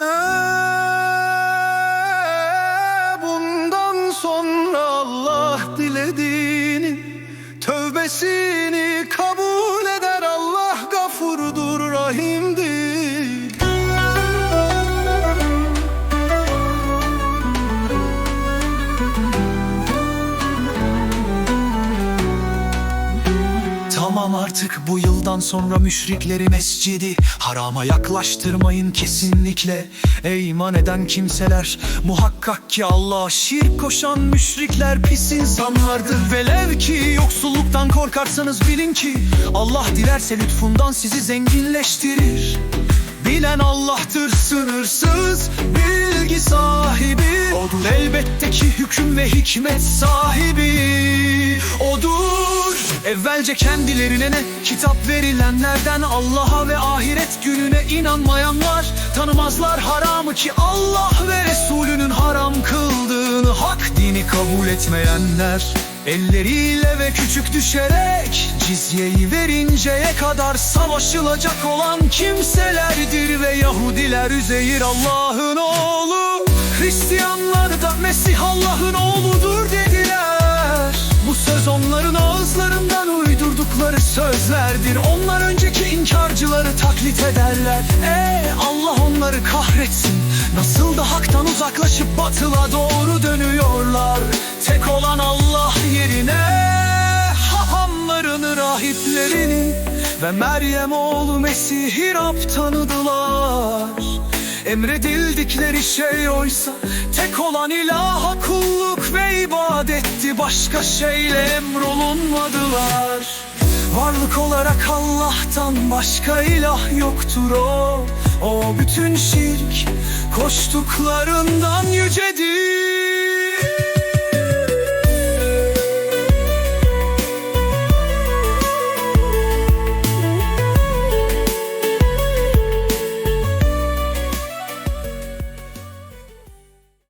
Ee, bundan sonra Allah dilediğinin tövbesini kabul Tamam artık bu yıldan sonra müşrikleri mescidi Harama yaklaştırmayın kesinlikle. Ey iman eden kimseler Muhakkak ki Allah'a şirk koşan müşrikler pis insanlardır. Velev ki yoksulluktan korkarsanız bilin ki Allah dilerse lütfundan sizi zenginleştirir. Bilen Allah'tır sınırsız bilgi sahibi. Odur. Elbette ki hüküm ve hikmet sahibi Evvelce kendilerine ne? Kitap verilenlerden Allah'a ve ahiret gününe inanmayanlar. Tanımazlar haramı ki Allah ve Resulünün haram kıldığını Hak dini kabul etmeyenler. Elleriyle ve küçük düşerek Cizyeyi verinceye kadar savaşılacak olan kimselerdir Ve Yahudiler Üzeyir Allah'ın oğlu uydurdukları sözlerdir. Onlar önceki inkarcıları taklit ederler. Ee Allah onları kahretsin. Nasıl da haktan uzaklaşıp batıla doğru dönüyorlar. Tek olan Allah yerine Hahamlarını, rahiplerini Ve Meryem oğlu Mesih'i Rab tanıdılar. Emredildikleri şey oysa Tek olan ilaha kulluk ve ibadetti. Başka şeyle emrolunmadılar Varlık olarak Allah'tan başka ilah yoktur o. O bütün şirk koştuklarından yücedir